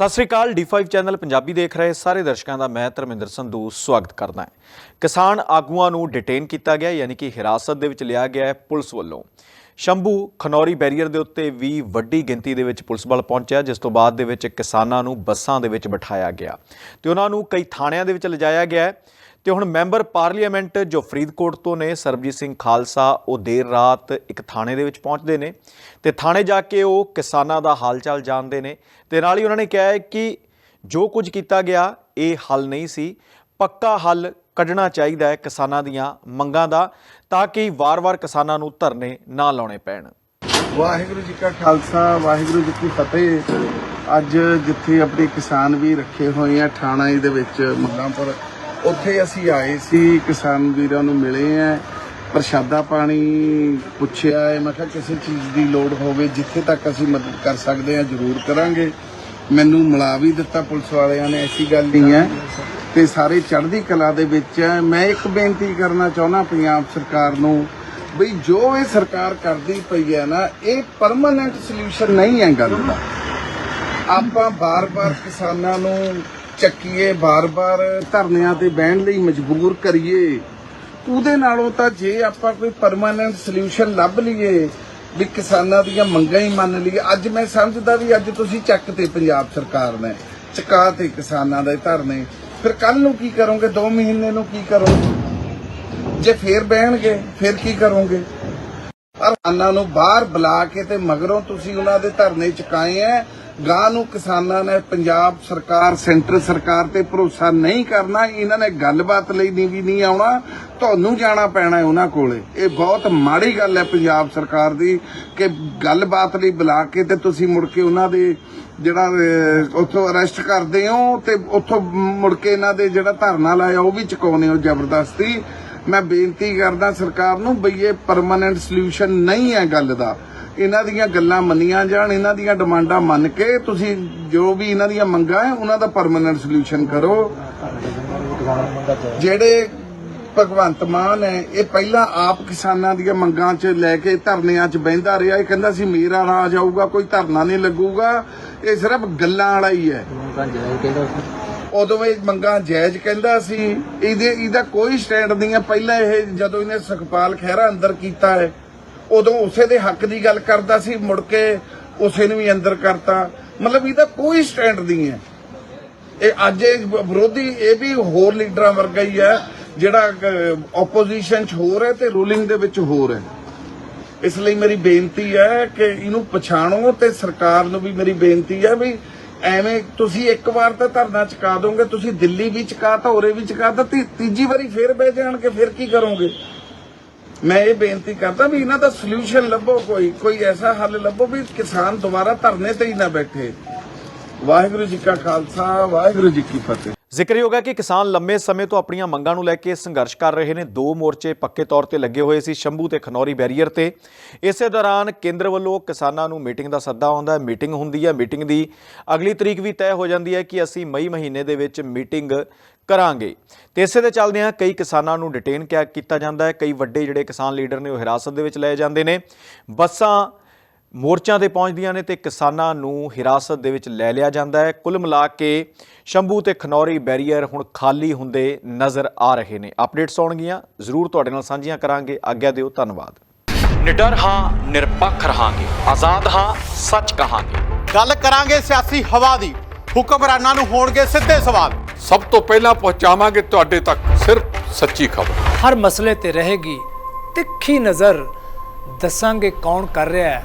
ਸਤਿ ਸ੍ਰੀ ਅਕਾਲ D5 channel Punjabi ਦੇਖ ਰਹੇ ਸਾਰੇ ਦਰਸ਼ਕਾਂ ਦਾ ਮੈਂ ਧਰਮਿੰਦਰ ਸੰਧੂ ਸਵਾਗਤ ਕਰਦਾ ਹਾਂ। ਕਿਸਾਨ ਆਗੂਆਂ ਨੂੰ ਡਿਟੇਨ ਕੀਤਾ ਗਿਆ, ਯਾਨੀ ਕਿ ਹਿਰਾਸਤ ਦੇ ਵਿੱਚ ਲਿਆ ਗਿਆ ਹੈ ਪੁਲਿਸ ਵੱਲੋਂ। ਸ਼ੰਭੂ ਖਨੌਰੀ ਬੈਰੀਅਰ ਦੇ ਉੱਤੇ ਵੀ ਵੱਡੀ ਗਿਣਤੀ ਦੇ ਵਿੱਚ ਪੁਲਿਸ ਬਲ ਪਹੁੰਚਿਆ, ਜਿਸ ਤੋਂ ਬਾਅਦ ਦੇ ਵਿੱਚ ਕਿਸਾਨਾਂ ਨੂੰ ਬੱਸਾਂ ਦੇ ਵਿੱਚ ਬਿਠਾਇਆ ਗਿਆ। ਤੇ ਉਹਨਾਂ ਨੂੰ ਕਈ ਥਾਣਿਆਂ ਦੇ ਵਿੱਚ ਲਿਜਾਇਆ ਗਿਆ ਹੈ। ਤੇ ਹੁਣ ਮੈਂਬਰ ਪਾਰਲੀਮੈਂਟ ਜੋ ਫਰੀਦਕੋਟ ਤੋਂ ਨੇ, ਸਰਬਜੀਤ ਸਿੰਘ ਖਾਲਸਾ, ਉਹ ਦੇਰ ਰਾਤ ਇੱਕ ਥਾਣੇ ਦੇ ਵਿੱਚ ਪਹੁੰਚਦੇ ਨੇ ਤੇ ਥਾਣੇ ਜਾ ਕੇ ਉਹ ਕਿਸਾਨਾਂ ਦਾ ਹਾਲਚਾਲ ਜਾਣਦੇ ਨੇ ਤੇ ਨਾਲ ਹੀ ਉਹਨਾਂ ਨੇ ਕਿਹਾ ਹੈ ਕਿ ਜੋ ਕੁਝ ਕੀਤਾ ਗਿਆ, ਇਹ ਹੱਲ ਨਹੀਂ ਸੀ। ਪੱਕਾ ਹੱਲ ਕੱਢਣਾ ਚਾਹੀਦਾ ਹੈ ਕਿਸਾਨਾਂ ਦੀਆਂ ਮੰਗਾਂ ਦਾ ਤਾਂ ਕਿ ਵਾਰ-ਵਾਰ ਕਿਸਾਨਾਂ ਨੂੰ ਧਰਨੇ ਨਾ ਲਾਉਣੇ ਪੈਣ। ਵਾਹਿਗੁਰੂ ਜੀ ਕਾ ਖਾਲਸਾ, ਵਾਹਿਗੁਰੂ ਜੀ ਕੀ ਫਤਿਹ। ਅੱਜ ਜਿੱਥੇ ਆਪਣੇ ਕਿਸਾਨ ਵੀ ਰੱਖੇ ਹੋਏ ਆ ਠਾਣਾ ਦੇ ਵਿੱਚ ਮੰਗਾਂ ਪਰ ਉੱਥੇ ਅਸੀਂ ਆਏ ਸੀ, ਕਿਸਾਨ ਵੀਰਾਂ ਨੂੰ ਮਿਲੇ ਆ, ਪ੍ਰਸ਼ਾਦਾ ਪਾਣੀ ਪੁੱਛਿਆ ਹੈ, ਮੈਂ ਕਿਹਾ ਕਿਸੇ ਚੀਜ਼ ਦੀ ਲੋੜ ਹੋਵੇ, ਜਿੱਥੇ ਤੱਕ ਅਸੀਂ ਮਦਦ ਕਰ ਸਕਦੇ ਆ ਜ਼ਰੂਰ ਕਰਾਂਗੇ। ਮੈਨੂੰ ਮਿਲਾ ਵੀ ਦਿੱਤਾ ਪੁਲਿਸ ਵਾਲਿਆਂ ਨੇ, ਐਸੀ ਗੱਲ ਨਹੀਂ ਹੈ। ਤੇ ਸਾਰੇ ਚੜ੍ਹਦੀ ਕਲਾ ਦੇ ਵਿੱਚ ਹੈ। ਮੈਂ ਇੱਕ ਬੇਨਤੀ ਕਰਨਾ ਚਾਹੁੰਦਾ ਪੰਜਾਬ ਸਰਕਾਰ ਨੂੰ, ਬਈ ਜੋ ਇਹ ਸਰਕਾਰ ਕਰਦੀ ਪਈ ਹੈ ਨਾ, ਇਹ ਪਰਮਾਨੈਂਟ ਸੋਲੂਸ਼ਨ ਨਹੀਂ ਹੈ ਗੱਲ ਦਾ। ਆਪਾਂ ਬਾਰ-ਬਾਰ ਕਿਸਾਨਾਂ ਨੂੰ ਚੱਕੀਏ, ਬਾਰ-ਬਾਰ ਧਰਨਿਆਂ ਤੇ ਬਹਿਣ ਲਈ ਮਜਬੂਰ ਕਰੀਏ। ਉਹਦੇ ਨਾਲੋਂ ਤਾਂ ਜੇ ਆਪਾਂ ਕੋਈ ਪਰਮਾਨੈਂਟ ਸੋਲੂਸ਼ਨ ਲੱਭ ਲਈਏ, ਵੀ ਕਿਸਾਨਾਂ ਦੀਆਂ ਮੰਗਾਂ ਹੀ ਮੰਨ ਲਈਏ, ਅੱਜ ਮੈਂ ਸਮਝਦਾ ਵੀ ਅੱਜ ਤੁਸੀਂ ਚੱਕ ਤੇ ਪੰਜਾਬ ਸਰਕਾਰ ਨੇ, ਚਕਾ ਤੇ ਕਿਸਾਨਾਂ ਦੇ ਧਰਨੇ। ਫਿਰ ਕੱਲ ਨੂੰ ਕੀ ਕਰੋਗੇ? 2 ਮਹੀਨੇ ਨੂੰ ਕੀ ਕਰੋਗੇ? ਜੇ ਫੇਰ ਬਹਿਣਗੇ, ਫਿਰ ਕੀ ਕਰੋਗੇ? ਕਿਸਾਨਾਂ ਨੂੰ ਬਾਹਰ ਬੁਲਾ ਕੇ ਤੇ ਮਗਰੋਂ ਤੁਸੀਂ ਉਹਨਾਂ ਦੇ ਧਰਨੇ ਚੁਕਾਏ ਐ। ਗਾਂ ਨੂੰ ਕਿਸਾਨਾਂ ਨੇ ਪੰਜਾਬ ਸਰਕਾਰ ਸੈਂਟਰ ਸਰਕਾਰ ਤੇ ਭਰੋਸਾ ਨਹੀਂ ਕਰਨਾ। ਇਹਨਾਂ ਨੇ ਗੱਲਬਾਤ ਲਈ ਨਹੀਂ ਵੀ ਨਹੀਂ ਆਉਣਾ। ਤੁਹਾਨੂੰ ਜਾਣਾ ਪੈਣਾ ਉਹਨਾਂ ਕੋਲੇ। ਇਹ ਬਹੁਤ ਮਾੜੀ ਗੱਲ ਹੈ ਪੰਜਾਬ ਸਰਕਾਰ ਦੀ ਕਿ ਗੱਲਬਾਤ ਲਈ ਬੁਲਾ ਕੇ ਤੇ ਤੁਸੀਂ ਮੁੜ ਕੇ ਉਹਨਾਂ ਦੇ ਜਿਹੜਾ ਅਹ, ਉੱਥੋਂ ਅਰੈਸਟ ਕਰਦੇ ਹੋ ਤੇ ਉੱਥੋਂ ਮੁੜ ਕੇ ਇਹਨਾਂ ਦੇ ਜਿਹੜਾ ਧਰਨਾ ਲਾਇਆ ਉਹ ਵੀ ਚੁਕਾਉਂਦੇ ਹੋ ਜ਼ਬਰਦਸਤੀ। ਮੈਂ ਬੇਨਤੀ ਕਰਦਾ ਸਰਕਾਰ ਨੂੰ ਬਈ ਇਹ ਪਰਮਾਨੈਂਟ ਸੋਲੂਸ਼ਨ ਨਹੀਂ ਹੈ ਗੱਲ ਦਾ। ਇਹਨਾਂ ਦੀਆਂ ਗੱਲਾਂ ਮੰਨੀਆਂ ਜਾਣ, ਇਹਨਾਂ ਦੀਆਂ ਡਿਮਾਂਡਾਂ ਮੰਨ ਕੇ ਤੁਸੀਂ ਜੋ ਵੀ ਇਹਨਾਂ ਦੀਆਂ ਮੰਗਾਂ ਹੈ, ਉਹਨਾਂ ਦਾ ਪਰਮਾਨੈਂਟ ਸੋਲੂਸ਼ਨ ਕਰੋ। ਜਿਹੜੇ ਭਗਵੰਤ ਮਾਨ ਹੈ, ਇਹ ਪਹਿਲਾਂ ਆਪ ਕਿਸਾਨਾਂ ਦੀਆਂ ਮੰਗਾਂ 'ਚ ਲੈ ਕੇ ਧਰਨਿਆਂ 'ਚ ਬਹਿੰਦਾ ਰਿਹਾ। ਇਹ ਕਹਿੰਦਾ ਸੀ, ਮੇਰਾ ਰਾਜ ਆਊਗਾ, ਕੋਈ ਧਰਨਾ ਨਹੀਂ ਲੱਗੂਗਾ। ਇਹ ਸਿਰਫ ਗੱਲਾਂ ਵਾਲਾ ਹੀ ਹੈ। ਉਦੋਂ ਇਹ ਮੰਗਾਂ ਜਾਇਜ਼ ਕਹਿੰਦਾ ਸੀ। ਇਹਦੇ, ਇਹਦਾ ਕੋਈ ਸਟੈਂਡ ਨਹੀਂ ਹੈ। ਪਹਿਲਾਂ ਇਹ ਜਦੋਂ ਇਹਨੇ ਸੁਖਪਾਲ ਖਹਿਰਾ ਅੰਦਰ ਕੀਤਾ ਹੈ, ਉਦੋਂ ਉਸੇ ਦੇ ਹੱਕ ਦੀ ਗੱਲ ਕਰਦਾ ਸੀ, ਮੁੜ ਕੇ ਉਸੇ ਨੂੰ ਵੀ ਅੰਦਰ ਕਰਤਾ। ਮਤਲਬ ਇਹਦਾ ਕੋਈ ਸਟੈਂਡ ਨਹੀਂ ਹੈ। ਇਹ ਅੱਜ ਇਹ ਵਿਰੋਧੀ, ਇਹ ਵੀ ਹੋਰ ਲੀਡਰਾਂ ਵਰਗਾ ਹੀ ਹੈ, ਜਿਹੜਾ ਆਪੋਜੀਸ਼ਨ 'ਚ ਹੋਰ ਹੈ ਤੇ ਰੂਲਿੰਗ ਦੇ ਵਿੱਚ ਹੋਰ ਹੈ। ਇਸ ਲਈ ਮੇਰੀ ਬੇਨਤੀ ਹੈ ਕਿ ਇਹਨੂੰ ਪਛਾਣੋ ਤੇ ਸਰਕਾਰ ਨੂੰ ਵੀ ਮੇਰੀ ਬੇਨਤੀ ਹੈ ਵੀ ਐਵੇਂ ਤੁਸੀਂ ਇੱਕ ਵਾਰ ਤਾਂ ਧਰਨਾ ਚੁਕਾ ਦੋਗੇ, ਤੁਸੀਂ ਦਿੱਲੀ ਵੀ ਚੁਕਾ ਤਾਂ ਹੋਰੇ ਵੀ ਚੁਕਾ ਤਾਂ ਤੀਜੀ ਵਾਰੀ ਫੇਰ ਬਹਿ ਜਾਣਗੇ, ਫਿਰ ਕੀ ਕਰੋਗੇ? ਮੈਂ ਇਹ ਬੇਨਤੀ ਕਰਦਾ ਵੀ ਇਹਨਾਂ ਦਾ ਸੋਲੂਸ਼ਨ ਲੱਭੋ ਕੋਈ ਕੋਈ ਐਸਾ ਹੱਲ ਲੱਭੋ ਵੀ ਕਿਸਾਨ ਦੁਬਾਰਾ ਧਰਨੇ ਤੇ ਹੀ ਨਾ ਬੈਠੇ। ਵਾਹਿਗੁਰੂ ਜੀ ਕਾ ਖਾਲਸਾ, ਵਾਹਿਗੁਰੂ ਜੀ ਕੀ ਫਤਿਹ। ਜ਼ਿਕਰਯੋਗ ਹੈ ਕਿ ਕਿਸਾਨ ਲੰਮੇ ਸਮੇਂ ਤੋਂ ਆਪਣੀਆਂ ਮੰਗਾਂ ਨੂੰ ਲੈ ਕੇ ਸੰਘਰਸ਼ ਕਰ ਰਹੇ ਨੇ। ਦੋ ਮੋਰਚੇ ਪੱਕੇ ਤੌਰ ਤੇ ਲੱਗੇ ਹੋਏ ਸੀ ਸ਼ੰਭੂ ਤੇ ਖਨੌਰੀ ਬੈਰੀਅਰ ਤੇ। ਇਸੇ ਦੌਰਾਨ ਕੇਂਦਰ ਵੱਲੋਂ ਕਿਸਾਨਾਂ ਨੂੰ ਮੀਟਿੰਗ ਦਾ ਸੱਦਾ ਆਉਂਦਾ ਹੈ। ਮੀਟਿੰਗ ਹੁੰਦੀ ਹੈ। ਮੀਟਿੰਗ ਦੀ ਅਗਲੀ ਤਰੀਕ ਵੀ ਤੈਅ ਹੋ ਜਾਂਦੀ ਹੈ ਕਿ ਅਸੀਂ ਮਈ ਮਹੀਨੇ ਦੇ ਵਿੱਚ ਮੀਟਿੰਗ ਕਰਾਂਗੇ। ਤੇ ਇਸੇ ਦੇ ਚੱਲਦਿਆਂ ਕਈ ਕਿਸਾਨਾਂ ਨੂੰ ਡਿਟੇਨ ਕਿਆ ਕੀਤਾ ਜਾਂਦਾ ਹੈ। ਕਈ ਵੱਡੇ ਜਿਹੜੇ ਕਿਸਾਨ ਲੀਡਰ ਨੇ ਉਹ ਹਿਰਾਸਤ ਦੇ ਵਿੱਚ ਲਏ ਜਾਂਦੇ ਨੇ। ਬੱਸਾਂ ਮੋਰਚਾਂ ਤੇ ਪਹੁੰਚਦੀਆਂ ਨੇ ਤੇ ਕਿਸਾਨਾਂ ਨੂੰ ਹਿਰਾਸਤ ਦੇ ਵਿੱਚ ਲੈ ਲਿਆ ਜਾਂਦਾ ਹੈ। ਕੁੱਲ ਮਿਲਾ ਕੇ ਸ਼ੰਭੂ ਤੇ ਖਨੌਰੀ ਬੈਰੀਅਰ ਹੁਣ ਖਾਲੀ ਹੁੰਦੇ ਨਜ਼ਰ ਆ ਰਹੇ ਨੇ। ਅਪਡੇਟਸ ਆਉਣਗੀਆਂ ਜ਼ਰੂਰ ਤੁਹਾਡੇ ਨਾਲ ਸਾਂਝੀਆਂ ਕਰਾਂਗੇ। ਆਗਿਆ ਦਿਓ ਧੰਨਵਾਦ। ਨਿਡਰ ਹਾਂ ਨਿਰਪੱਖ ਰਹਾਂਗੇ। ਆਜ਼ਾਦ ਹਾਂ ਸੱਚ ਕਹਾਂਗੇ। ਗੱਲ ਕਰਾਂਗੇ ਸਿਆਸੀ ਹਵਾ ਦੀ। ਹੁਕਮਰਾਨਾਂ ਨੂੰ ਹੋਣਗੇ ਸਿੱਧੇ ਸਵਾਲ। ਸਭ ਤੋਂ ਪਹਿਲਾਂ ਪਹੁੰਚਾਵਾਂਗੇ ਤੁਹਾਡੇ ਤੱਕ ਸਿਰਫ ਸੱਚੀ ਖਬਰ। ਹਰ ਮਸਲੇ ਤੇ ਰਹੇਗੀ ਤਿੱਖੀ ਨਜ਼ਰ। ਦੱਸਾਂਗੇ ਕੌਣ ਕਰ ਰਿਹਾ ਹੈ।